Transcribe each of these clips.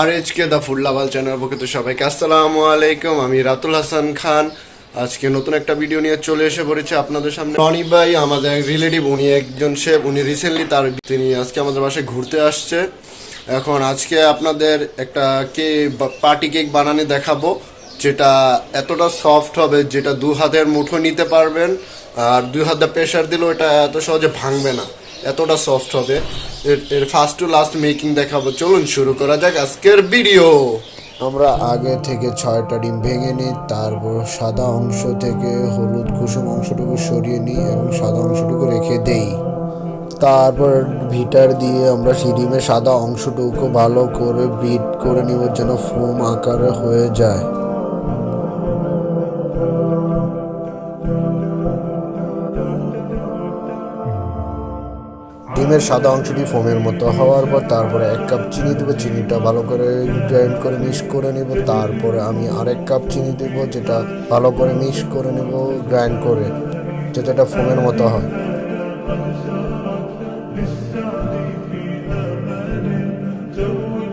R H K the food lover channel পক্ষে তো সবাইকে আসসালামু আলাইকুম। আমি রাতুল হাসান খান। আজকে নতুন একটা ভিডিও নিয়ে চলে এসে পড়েছে আপনাদের সামনে। রনি ভাই, আমাদের এক রিলেটিভ, উনি একজন শেফ, উনি রিসেন্টলি তার তিনি আজকে আমাদের বাসায় ঘুরতে আসছে। এখন আজকে আপনাদের একটা কে পার্টি কেক বানানি দেখাবো, যেটা এতটা সফট হবে, যেটা দু হাতের মুঠো নিতে পারবেন। আর দুই হাতে প্রেশার দিলেও এটা এত সহজে ভাঙবে না। এতটা সফট হবে। এর এর ফার্স্ট টু লাস্ট মেকিং দেখাবো। চলুন শুরু করা যাক আজকের ভিডিও আমরা আগে থেকে ছয়টা ডিম ভেঙে নিই, তারপর সাদা অংশ থেকে হলুদ কুসুম অংশটুকু সরিয়ে নিই এবং সাদা অংশটুকু রেখে দেই। তারপর ভিটার দিয়ে আমরা সেই ডিমের সাদা অংশটুকু ভালো করে বিট করে নিব যেন ফোম আকারে হয়ে যায়। ডিমের সাদা অংশটি ফোমের মতো হওয়ার পর তারপরে এক কাপ চিনি দেবো, চিনিটা ভালো করে গ্রাইন্ড করে মিক্স করে নিব। তারপরে আমি আরেক কাপ চিনি দেব, যেটা ভালো করে মিক্স করে নেব গ্রাইন্ড করে যাতে এটা ফোমের মতো হয়।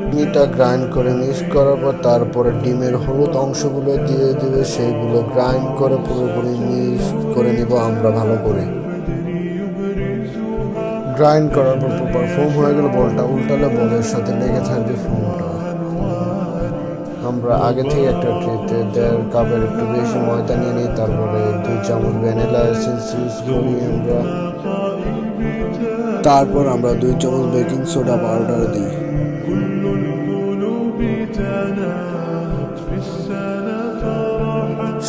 চিনিটা গ্রাইন্ড করে মিক্স করার পর তারপরে ডিমের হলুদ অংশগুলো দিয়ে দেবে সেইগুলো গ্রাইন্ড করে পুরোপুরি মিক্স করে নিব আমরা ভালো করে। গ্রাইন্ড করার পর প্রপার ফোম হয়ে গেলে বলটা উল্টালে বলের সাথে লেগে থাকবে ফোমটা আমরা আগে থেকে একটা ট্রেতে দেড় কাপের একটু বেশি ময়দা নিয়ে নিই, তারপরে দুই চামচ ভ্যানিলা এসেন্স ইউজ করি আমরা। তারপর আমরা দুই চামচ বেকিং সোডা পাউডার দিই।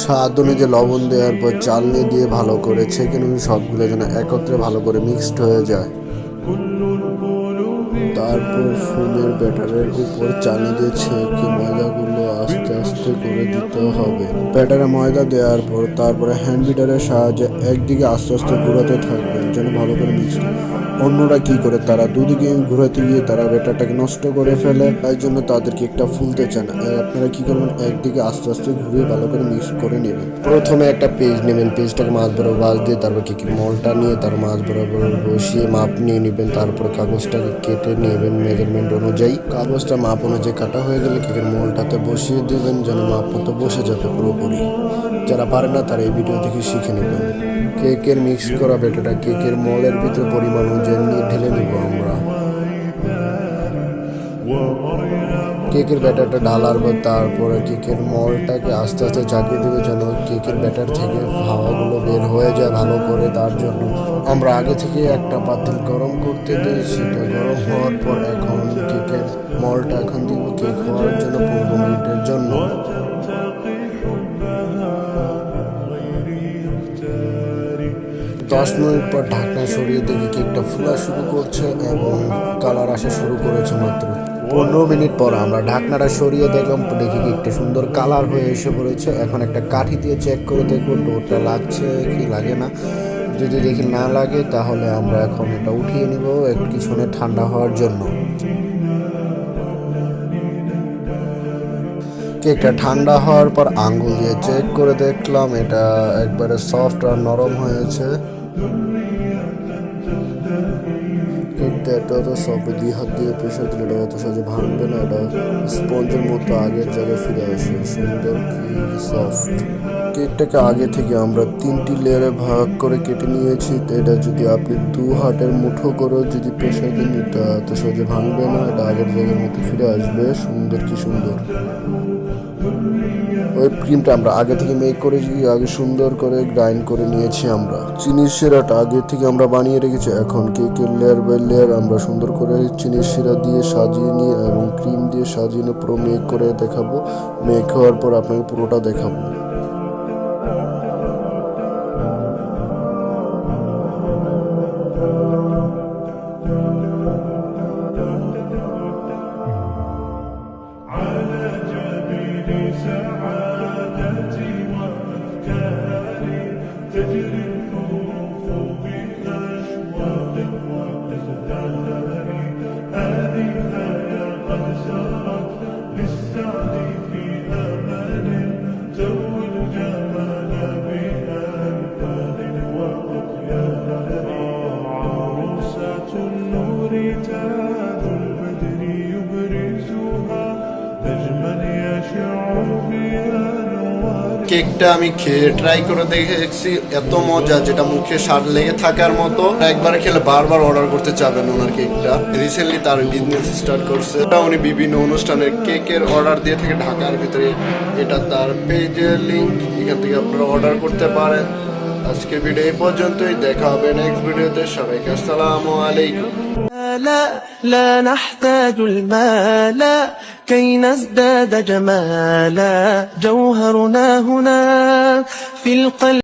স্বাদ অনুযায়ী লবণ দেওয়ার পর চালনি দিয়ে ভালো করে ছেঁকে নিন, সবগুলো যেন একত্রে ভালো করে মিক্সড হয়ে যায়। তারপর ফুলের ব্যাটারের উপর চালি দিয়ে ছেঁকে ময়দাগুলো আস্তে আস্তে করে দিতে হবে। ব্যাটারে ময়দা দেওয়ার পর তারপরে হ্যান্ড বিটারের সাহায্যে একদিকে আস্তে আস্তে ঘুরাতে থাকবেন, যেন ভালো করে মিক্সড অন্যরা কি করে, তারা দুদিকে ঘুরাতে গিয়ে তারা ব্যাটারটাকে নষ্ট করে ফেলে। তাই জন্য তাদেরকে একটা ফুলতে চান আপনারা কি করবেন? একদিকে আস্তে আস্তে ঘুরিয়ে ভালো করে মিক্স করে নেবেন। প্রথমে একটা পেজ নেবেন। পেজটাকে মাছ বরাবর বাজ দিয়ে তারপর কি মলটা নিয়ে তার মাছ বরাবর বসিয়ে মাপ নিয়ে নেবেন। তারপর কাগজটাকে কেটে নেবেন মেজারমেন্ট অনুযায়ী। কাগজটা মাপ অনুযায়ী কাটা হয়ে গেলে কেকের মলটাতে বসিয়ে দেবেন, যেন মাপ মতো বসে যাবে পুরোপুরি। যারা পারে না, তারা এই ভিডিও দেখে শিখে নেবেন। কেকের মিক্স করা বেটাটা, কেকের মলের ভিতরে পরিমাণ অনুযায়ী নিয়ে ঢেলে নিব আমরা। কেকের ব্যাটারটা ঢালার পর তারপরে কেকের মলটাকে আস্তে আস্তে চাকিয়ে দেবে যেন কেকের ব্যাটার থেকে হাওয়াগুলো বের হয়ে যায় ভালো করে। তার জন্য আমরা আগে থেকে একটা পাতিল গরম করতে দিই সেটা গরম হওয়ার পর এখন কেকের মলটা এখন দিব, কেক হওয়ার জন্য পনেরো মিনিটের জন্য। দশ মিনিট পর ঢাকনা সরিয়ে দেখি কেকটা ফুলা শুরু করছে এবং কালার আসা শুরু করেছে মাত্র। পনেরো মিনিট পর আমরা ঢাকনাটা সরিয়ে দেখলাম, দেখি কেকটা সুন্দর কালার হয়ে এসে পড়েছে। এখন একটা কাঠি দিয়ে চেক করে দেখব ডোরটা লাগছে কি লাগে না। যদি দেখি না লাগে, তাহলে আমরা এখন এটা উঠিয়ে নিব কিছুক্ষণে ঠান্ডা হওয়ার জন্য। কেকটা ঠান্ডা হওয়ার পর আঙ্গুল দিয়ে চেক করে দেখলাম, এটা একবারে সফট আর নরম হয়েছে। কেকটা এটা তো সব দুই হাত দিয়ে প্রেশার দিলে এটা অত সহজে ভাঙবে না এটা স্পঞ্জের মতো আগের জায়গায় ফিরে আসে। সুন্দর কি সফট কেকটাকে আগে থেকে আমরা তিনটি লেয়ারে ভাগ করে কেটে নিয়েছি, তো এটা যদি আপনি দু হাটের মুঠো করে যদি প্রেশার দিন, এটা এত সহজে ভাঙবে না, এটা আগের জায়গার মতো ফিরে আসবে। সুন্দর কি সুন্দর। ওই ক্রিমটা আমরা আগে থেকে মেক করেছি, আগে সুন্দর করে গ্রাইন্ড করে নিয়েছি আমরা। চিনির শিরাটা আগে থেকে আমরা বানিয়ে রেখেছি, এখন কেকের লেয়ার বাই লেয়ার আমরা সুন্দর করে চিনির শিরা দিয়ে সাজিয়ে নিয়ে এবং ক্রিম দিয়ে সাজিয়ে নিয়ে পুরো মেক করে দেখাবো। মেক হওয়ার পর আপনাকে পুরোটা দেখাবো। تجري الظروف بأشواق وأزدهار هذه الحياة قد سرت কেকটা আমি খেয়ে ট্রাই করে দেখেছি, এত মজা যেটা মুখে স্বাদ লেগে থাকার মতো। একবার খেলে বারবার অর্ডার করতে চাবেন ওনার কেকটা। রিসেন্টলি তার বিজনেস স্টার্ট করছে। উনি বিভিন্ন অনুষ্ঠানের কেকের অর্ডার দিয়ে থাকে ঢাকার ভিতরে। এটা তার পেজের লিঙ্ক এখান থেকে আপনারা অর্ডার করতে পারেন। আজকের ভিডিও এই পর্যন্তই দেখা হবে নেক্সট ভিডিওতে সবাইকে আসসালামু আলাইকুম لا لا نحتاج المال كي نزداد جمالا جوهرنا هنا في القلب